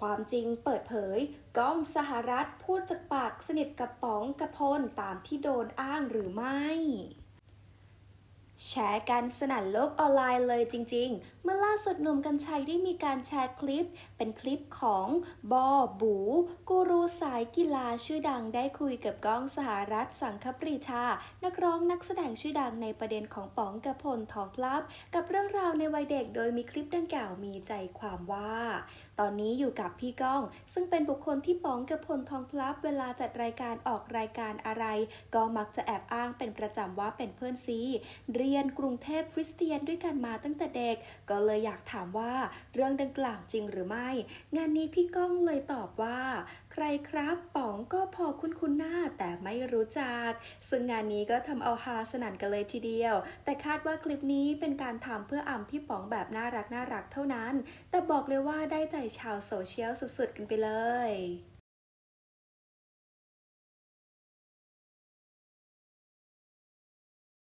ความจริงเปิดเผย ก้องสหรัฐพูดจากปากสนิทกับป๋องกระพลตามที่โดนอ้างหรือไม่ แชร์กันสนั่นโลกออนไลน์เลยจริง ๆ เมื่อล่าสุดหนุ่มกัญชัยได้มีการแชร์คลิป เป็นคลิปของบอบู กูรูสายกีฬาชื่อดังได้คุยกับก้องสหรัฐสังคปรีชา นักร้องนักแสดงชื่อดังในประเด็นของป๋องกระพลทองพลับ กับเรื่องราวในวัยเด็กโดยมีคลิปดังกล่าวมีใจความว่า ตอนนี้อยู่กับพี่ก้อง ซึ่งเป็นบุคคลที่ป๋องกระพลทองพลับ เวลาจัดรายการออกรายการอะไร ก็มักจะแอบอ้างเป็นประจำว่าเป็นเพื่อนซีเรียนกรุงเทพคริสเตียนด้วยกันมาตั้งแต่เด็ก ก็เลยอยากถามว่าเรื่องดังกล่าวจริงหรือไม่ งานนี้พี่ก้องเลยตอบว่า ใครครับป๋องก็พอคุ้นๆหน้าแต่ไม่รู้จัก ซึ่งงานนี้ก็ทำเอาฮาสนั่นกันเลยทีเดียว แต่คาดว่าคลิปนี้เป็นการทำเพื่ออ่ำพี่ป๋องแบบน่ารักน่ารักเท่านั้น แต่บอกเลยว่าได้ใจชาวโซเชียลสุดๆกันไปเลย